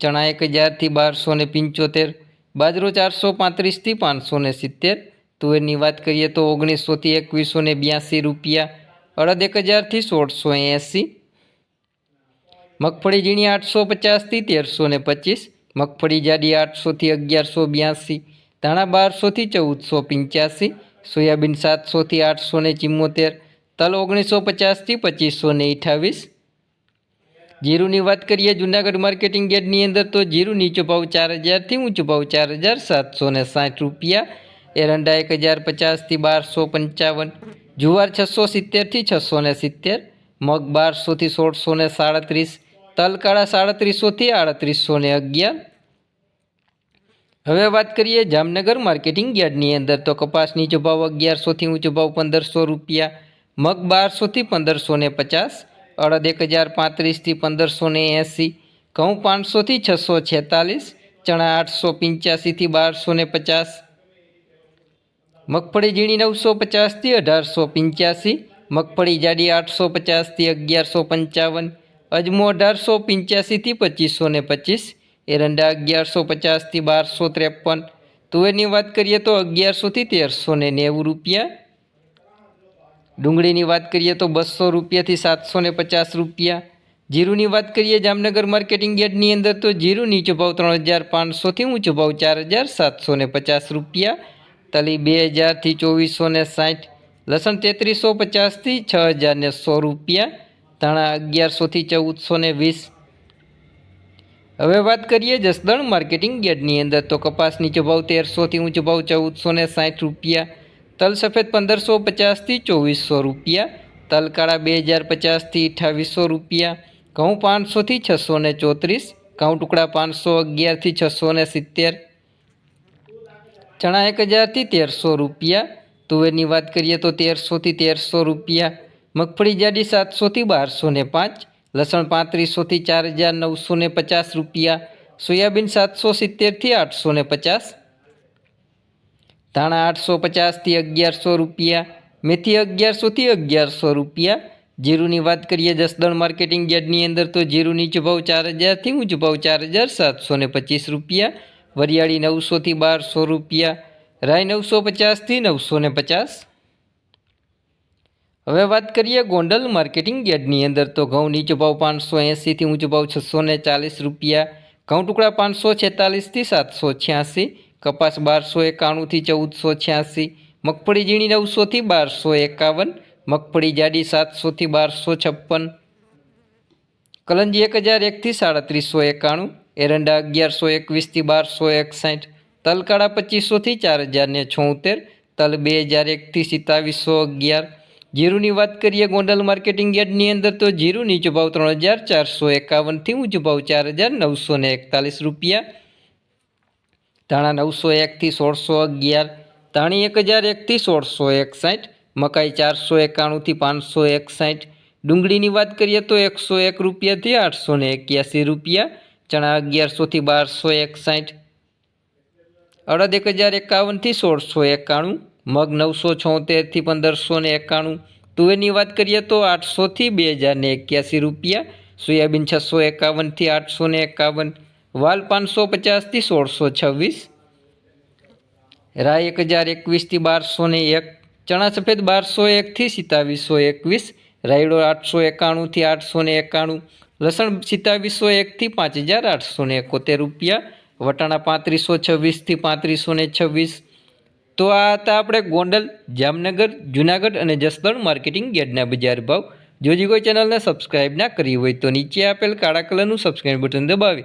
ચણા એક હજારથી બારસો ને પંચોતેર, બાજરો ચારસો પાંત્રીસથી પાંચસો ને સિત્તેર, તુવેરની વાત કરીએ તો ઓગણીસોથી એકવીસો ને બ્યાસી રૂપિયા, અડદ એક હજારથી સોળસો એંસી, મગફળી ઝીણી આઠસો પચાસથી તેરસો ને પચીસ, મગફળી જાડી આઠસોથી અગિયારસો બ્યાસી, ધાણા બારસોથી ચૌદસો પંચ્યાસી, સોયાબીન સાતસોથી આઠસો ને તલ ઓગણીસો પચાસથી પચીસો ને અઠાવીસ જીરુની વાત કરીએ, જુનાગઢ માર્કેટિંગ યાર્ડની અંદર તો જીરું નીચો ભાવ ચાર હજારથી ઊંચો ભાવ ચાર હજાર સાતસો ને સાઠ રૂપિયા. એરંડા એક હજાર પચાસથી બારસો પંચાવન. જુવાર છસો સિત્તેરથી છસો ને સિત્તેર. મગ બારસોથી સોળસો ને સાડત્રીસ. તલકાળા સાડત્રીસોથી આડત્રીસો ને અગિયાર. હવે વાત કરીએ જામનગર માર્કેટિંગ યાર્ડની અંદર તો કપાસ નીચો ભાવ અગિયારસોથી ઊંચો ભાવ પંદરસો રૂપિયા. મગ બારસોથી પંદરસો ને પચાસ. અડદ એક હજાર પાંત્રીસથી પંદરસો ને એંસી, ઘઉં પાંચસોથી છસો છેતાલીસ, ચણા આઠસો પંચ્યાસીથી બારસો ને પચાસ, મગફળી ઝીણી નવસો પચાસથી અઢારસો પંચ્યાસી, મગફળી જાડી આઠસો પચાસથી અગિયારસો પંચાવન, અજમો અઢારસો પંચ્યાસીથી પચીસો ને પચીસ, એરંડા અગિયારસો પચાસથી બારસો ત્રેપન, તુવેરની વાત કરીએ તો અગિયારસોથી તેરસો ને નેવું રૂપિયા ડુંગળીની વાત કરીએ તો બસો રૂપિયાથી સાતસો ને પચાસ રૂપિયા. જીરુંની વાત કરીએ જામનગર માર્કેટિંગ યાર્ડની અંદર તો જીરું નીચો ભાવ ત્રણ હજાર પાંચસોથી ઊંચો ભાવ ચાર હજાર સાતસો ને પચાસ રૂપિયા. તલી બે હજારથી ચોવીસો ને સાઠ. લસણ તેત્રીસો પચાસથી છ હજાર ને સો રૂપિયા. ધાણા અગિયારસોથી ચૌદસો ને વીસ. હવે વાત કરીએ જસદણ માર્કેટિંગ યાર્ડની અંદર તો કપાસ નીચો ભાવ તેરસોથી ઊંચો ભાવ ચૌદસો ને સાઠ રૂપિયા. તલ સફેદ પંદરસો પચાસથી ચોવીસો રૂપિયા, તલ કાળા બે હજાર પચાસથી અઠાવીસો રૂપિયા, ઘઉં પાંચસોથી છસો ને ચોત્રીસ, ઘઉં ટુકડા પાંચસો અગિયારથી છસો ને સિત્તેર, ચણા એક હજારથી તેરસો રૂપિયા, તુવેરની વાત કરીએ તો તેરસોથી તેરસો રૂપિયા, મગફળી જાડી સાતસોથી બારસો ને પાંચ, લસણ પાંત્રીસોથી ચાર હજાર નવસો ને પચાસ રૂપિયા, સોયાબીન સાતસો સિત્તેરથી આઠસો ને પચાસ ધાણા આઠસો પચાસથી અગિયારસો રૂપિયા, મેથી અગિયારસોથી અગિયારસો રૂપિયા. જીરુની વાત કરીએ જસદણ માર્કેટિંગ યાર્ડની અંદર તો જીરું નીચો ભાવ ચાર હજારથી ઊંચો ભાવ ચાર હજાર સાતસો ને પચીસ રૂપિયા. વરિયાળી નવસોથી બારસો રૂપિયા, રાય નવસો પચાસથી નવસો ને પચાસ. હવે વાત કરીએ ગોંડલ માર્કેટિંગ યાર્ડની અંદર તો ઘઉં નીચો ભાવ પાંચસો એંસીથી ઊંચો ભાવ છસો ને ચાલીસ રૂપિયા, ઘઉં ટુકડા પાંચસો છેતાલીસથી સાતસો છ્યાસી કપાસ બારસો એકાણુંથી ચૌદસો છ્યાસી, મગફળી ઝીણી નવસોથી બારસો એકાવન, મગફળી જાડી સાતસોથી બારસો છપ્પન. કલંજી એક હજાર એકથી સાડત્રીસો એકાણું, એરંડા અગિયારસો એકવીસથી બારસો એકસાઠ, તલકાળા પચીસોથી ચાર હજારને છોતેર, તલ બે હજાર એકથી સિત્તાવીસો અગિયાર. જીરુની વાત કરીએ ગોંડલ માર્કેટિંગ યાર્ડની અંદર તો જીરું નીચો ભાવ ત્રણ હજાર ચારસો એકાવનથી ઊંચો ભાવ ચાર હજાર નવસો એકતાલીસ રૂપિયા ધાણા નવસો એકથી સોળસો અગિયાર, ધાણી એક હજાર એકથી સોળસો એકસાઠ, મકાઈ ચારસો એકાણુંથી પાંચસો એકસાઠ, ડુંગળીની વાત કરીએ તો એકસો એક રૂપિયાથી આઠસો ને એક્યાસી રૂપિયા, ચણા અગિયારસોથી બારસો એકસાઠ, અડદ એક હજાર એકાવનથી સોળસો એકાણું, મગ નવસો છોતેરથી પંદરસો ને એકાણું, તુવેરની વાત કરીએ તો આઠસોથી બે હજાર ને એક્યાસી રૂપિયા, સોયાબીન છસો એકાવનથી આઠસો ને એકાવન વાલ પાંચસો પચાસથી સોળસો છવ્વીસ. રાય એક હજાર એકવીસથી બારસો ને એક. ચણા સફેદ બારસો એકથી સિત્તાવીસો એકવીસ. રાયડો આઠસો એકાણુંથી આઠસો ને એકાણું. લસણ સિત્તાવીસો એકથી પાંચ હજાર આઠસો ને એકોતેર રૂપિયા. વટાણા પાંત્રીસો છવ્વીસથી પાંત્રીસો ને છવ્વીસ. તો આ હતા આપણે ગોંડલ, જામનગર, જુનાગઢ અને જસદણ માર્કેટિંગ ગેટના બજાર ભાવ. જોજી કોઈ ચેનલને સબસ્ક્રાઇબ ના કરી હોય તો નીચે આપેલ કાળા કલરનું સબસ્ક્રાઇબ બટન દબાવી.